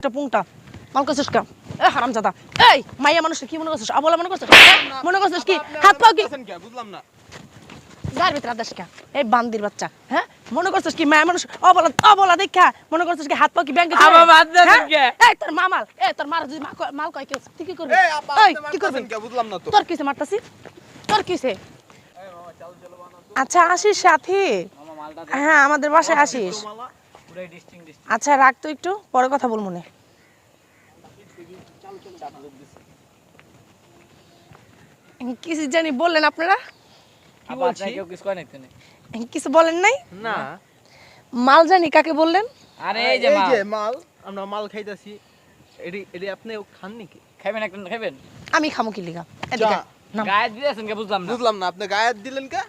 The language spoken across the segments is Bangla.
একটা পুংটা। মাল করছিস কা? এ হারাম জাদা এই মাইয়া মানুষ কি মনে করছিস? আবলা মনে করছিস? হ্যাঁ? মনে করছিস কি? হাত পাও কি? বুঝলাম না। গার ভিতরে আদাস কা? এই বান্দির বাচ্চা হ্যাঁ? মনে করছিস কি মায়া মানুষ? অবলা অবলা দেখা। মনে করছিস কি হাত পাও কি ব্যাংকে আবার বাদ দে কে? এই তোর মামাল এ তোর মার যদি মাল কয় কি তুই কি করবি? এই এই কি করবি? কে? বুঝলাম না তো। তোর কিসে মারতাছি? তোর কিসে আচ্ছা আসিস সাথী। হ্যাঁ আমাদের বাসায় আসিস। আচ্ছা রাখ তো একটু পরে কথা বল মনে। কিছু জানি বললেন আপনারা? কি কিছু বলেন নাই? না। মাল জানি কাকে বললেন? আরে এই যে মাল। আমরা মাল খাইতাছি। এডি এডি আপনি খান নাকি? খাবেন একটা খাবেন আমি খামো কি লিগা? এদিকে যা। নাম। গায়ে দিয়েছেন কে বুঝলাম না। বুঝলাম না আপনি গায়ে দিলেন কে?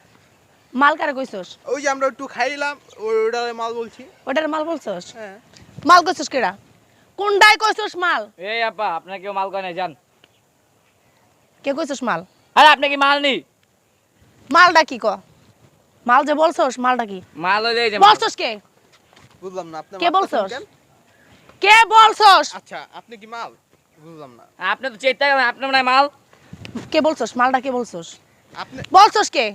মাল কারে কইছস? ওই যে আমরা একটু খাইলাম মাল বলছি। ওটার মাল বলছস? হ্যাঁ। মাল কইছস কেডা? কোনটাই কইছস মাল? এই আপা আপনার কেউ মাল কয় জান কে কইছস মাল? আরে আপনি কি মাল নি? মালটা কি ক? মাল যে বলছস মালটা কি? মাল হইলে যে বলছস কে? বুঝলাম না আপনি কে বলছস? কে বলছস? আচ্ছা আপনি কি মাল? বুঝলাম না। আপনি তো করেন আপনি মনে মাল? কে বলছস? মালটা কে বলছস? আপনি বলছস কে?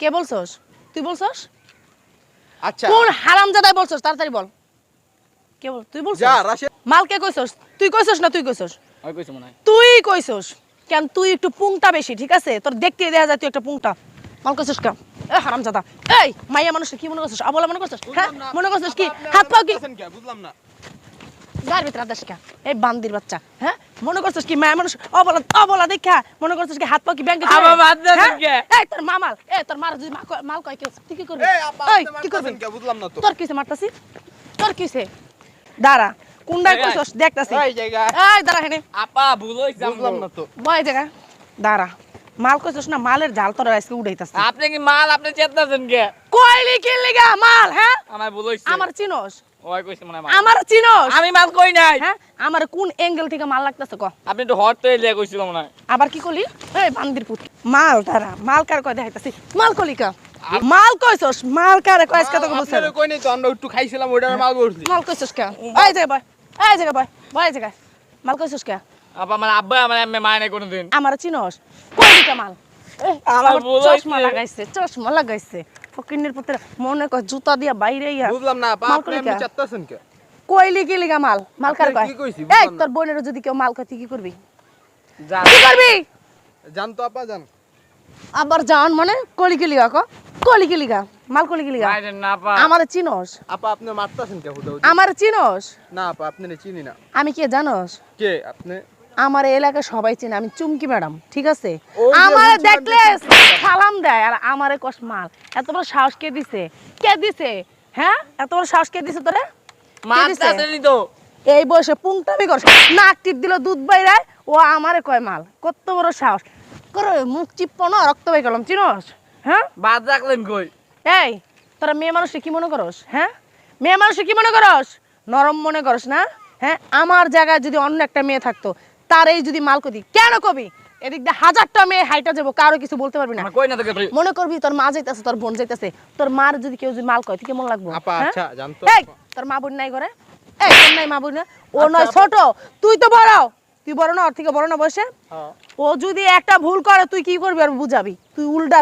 কে বলছস? তুই বলছস? আচ্ছা। কোন হারামজাদাই বলছস? তাড়াতাড়ি বল। কে বল তুই বলছস? যা রাশে মাল কে কইছস? তুই কইছস না তুই কইছস? ওই কইছে মনে হয়। তুই কইছস। কেন তুই একটু পুংটা বেশি ঠিক আছে? তোর দেখতে দেখা যায় তুই একটা পুংটা। মাল কইছস কেন এ হারামজাদা। এই মাইয়া মানুষ কি মনে করছস? আবলা মনে করছস? হ্যাঁ? মনে করছস কি? হাত পাও কি? বুঝলাম না। গার ভিতরে আদাস কা? এই বান্দির বাচ্চা হ্যাঁ? মনে করছস কি মায়া মানুষ অবলা অবলা দেখা? মনে করছস কি হাত পাও কি ব্যাংকে আবার বাদ দে কে? এই তোর মামাল এ তোর মার যদি মাল কয় কি তুই কি করবি? এই আপা এই কি করবি? কে? বুঝলাম না তো। তোর কিসে মারতাছি? তোর কিসে দাঁড়া জায়গায়। কইছস? দেখতাছি। এই জায়গা এই দাঁড়া হেনে আপা ভুল হইছে বুঝলাম না তো। বয় জায়গা। দাঁড়া। মাল কইছস না মালের জাল তোর আজকে উড়াইতাছি। আপনি কি মাল আপনি চেতাছেন কে? কইলি কি লিগা মাল হ্যাঁ? আমার ভুল হইছে। আমার চিনোস। ওই কইছে মনে মাল। আমার চিনোস? আমি মাল কই নাই। হ্যাঁ? আমার কোন অ্যাঙ্গেল থেকে মাল লাগতাছে ক? আপনি একটু হট তো এলিয়া কইছিল মনে আবার কি করলি এই বান্দির পুত। মাল দাঁড়া মাল কার কয় দেখাইতাছি? মাল কলি কা? মাল কইছস? মাল কারে বলছ। কই নাই তো? আমরা একটু খাইছিলাম ওইটার মাল বলছি মাল কইছস কে? এই জায়গা বয় এই জায়গা বয় বয় জায়গা মাল কইছস কে? আপা আমার আব্বা আমার এমনি মায় নাই কোনোদিন। আমার চিনস? কই কা মাল? এই, আমার আবার ভুল চশমা লাগাইছে চশমা লাগাইছে। ফকিনের পুত্র মনে কয় জুতা দিয়া বাইরে ইয়া বুঝলাম না আপা আপনি কলি চাচ্তাছেন কে? কইলি কি লিগা মাল? মাল কার কয়? এই তোর বোনের যদি কেউ মাল কয় তুই কি করবি? যা কি করবি? জান তো আপা জান। আবার জান মানে কলি কি লিগা ক? কলি কি লিগা? মাল কলি কি লিগা? মাইরেন না আপা। আমার চিনস? আপা আপনি মারতাছেন কে হুদা হুদি? আমার চিনস? না আপা আপনি চিনি না। আমি কে জানস? কে আপনি? আমার এলাকা সবাই চেনে আমি চুমকি ম্যাডাম ঠিক আছে? আমারে দেখলে সালাম দেয় আর আমারে কস মাল এত বড় সাহস কে দিছে? কে দিছে? হ্যাঁ? এত বড় সাহস কে দিছে তোরে? এই বয়সে পুংটামি করছ নাক টিপ দিল দুধ বাইরায় ও আমারে কয় মাল কত বড় সাহস। করে মুখ চিপ্প না রক্ত বাই গেলাম চিনস? হ্যাঁ? বাদ রাখলেন কই? এই তোরা মেয়ে মানুষে কি মনে করস হ্যাঁ? মেয়ে মানুষে কি মনে করস? নরম মনে করস না? হ্যাঁ? আমার জায়গায় যদি অন্য একটা মেয়ে থাকতো তারই যদি মাল কদি কেন কবি? এদিক দিয়ে হাজারটা মেয়ে হাইটা যাব কারও কিছু বলতে পারবি না। কই না তোকে তুই মনে করবি তোর মা যাইতেছে তোর বোন যাইতেছে তোর মার যদি কেউ যদি মাল কয় তুই কেমন লাগবো? আপা হ্যাঁ? আচ্ছা এই তোর মা বোন নাই করে এই তোর নাই মা বোন না? ও আচ্ছা, নয় ছোট। তুই তো বড়। তুই বড় না ওর থেকে বড় না বয়সে? হ্যাঁ। ও যদি একটা ভুল করে তুই কি করবি আর বুঝাবি? তুই উল্টা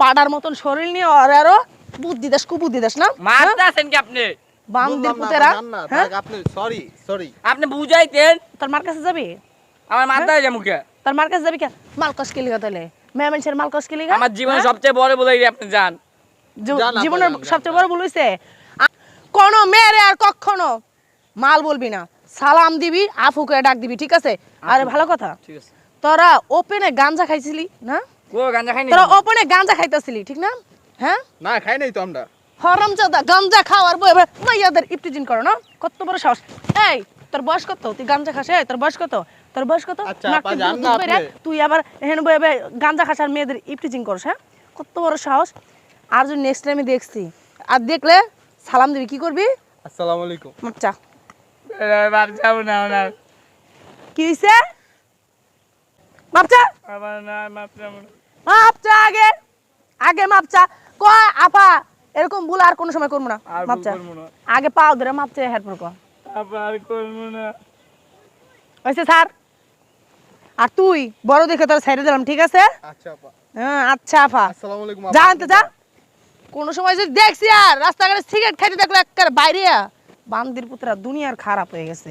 পাড়ার মতন শরীর নিয়ে আর আরও বুদ্ধি দাস কুবুদ্ধি দাস না? হ্যাঁ? আছেন কি আপনি? না, পুতেরা হ্যাঁ? আপনি সরি সরি আপনি বুঝাইতেন। তোর মার কাছে যাবি? আমার মাথায় যা মুখে। তোর মার কাছে যাবি কেন? মালকস কে লিগা তাহলে। মেয়ে মানুষের মালকস কে আমার জীবনে হ্যাঁ? সবচেয়ে বড় বলে আপনি জীবনের সবচেয়ে বড় ভুল হইছে। আ- কোনো মেয়েরে আর কখনো মাল বলবি না। সালাম দিবি আফুকে ডাক দিবি ঠিক আছে? আরে ভালো কথা। ঠিক তোরা ওপেনে গাঞ্জা খাইছিলি না? কো গাঞ্জা খাইনি তোরা ওপেনে গাঞ্জা খাইতেছিলি ঠিক না? হ্যাঁ? না খাই নাই তো আমরা। হরম চাদা গাঞ্জা খাওয়ার বই মাইয়াদের ইপটিজিন করো না? কত বড় সাহস। এই তোর বয়স কত? তুই গাঞ্জা খাস তোর বয়স কত? তোর বয়স কত? আচ্ছা, আপনি। তুই আবার হেন বই এবার গাঞ্জা খাস আর মেয়েদের ইপটিজিং করস হ্যাঁ? কত বড় সাহস। আর যদি নেক্সট টাইমে দেখছি আর দেখলে সালাম দিবি কি করবি? আসসালামু আলাইকুম। যাব না কি হইছে? আমার না মাপ মাপচা আগে। আগে মাপচা কয় আপা? এরকম ভুল আর কোনো সময় করব না। মাপচা আগে পাও ধরে মাপচা হেরপর কর আর করব না। হয়েছে স্যার? আর তুই বড় দেখে তোর ছেড়ে দিলাম ঠিক আছে? আচ্ছা আপা। হ্যাঁ আচ্ছা আফা আসসালামু আলাইকুম যা যা। কোনো সময় যদি দেখছি আর রাস্তাঘাটে সিগারেট খাইতে দেখলে একটা বাইরে বান্দির পুত্রা দুনিয়ার খারাপ হয়ে গেছে।